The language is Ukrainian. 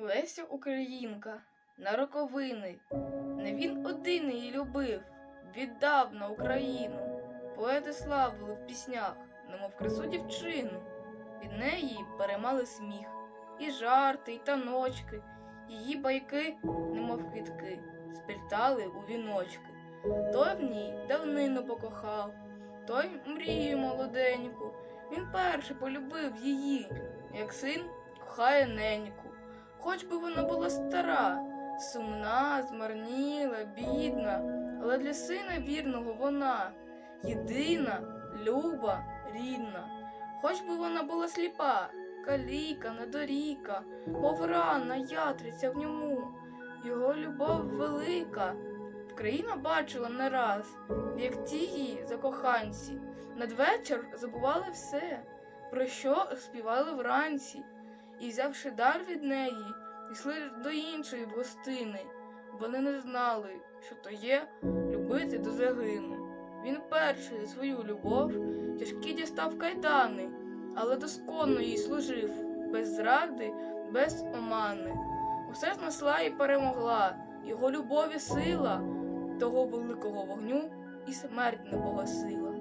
Леся Українка на роковини. Не він один її любив, віддав на Україну. Поети славили в піснях, немов красу дівчину. Від неї переймали сміх, і жарти, і таночки, її байки, немов квітки, сплітали у віночки. Той в ній давнину покохав, той мрію молоденьку. Він перший полюбив її, як син кохає неньку. Хоч би вона була стара, сумна, змарніла, бідна, але для сина вірного вона єдина, люба, рідна. Хоч би вона була сліпа, каліка, недоріка, мов рана ятриця в ньому, його любов велика. Країна бачила не раз, як ті її закоханці, надвечір забували все, про що співали вранці, і, взявши дар від неї, йшли до іншої гостини. Вони не знали, що то є любити до загину. Він перший за свою любов тяжкі дістав кайдани, але досконно їй служив, без зради, без омани. Усе знесла і перемогла, його любові сила, того великого вогню і смерть не погасила.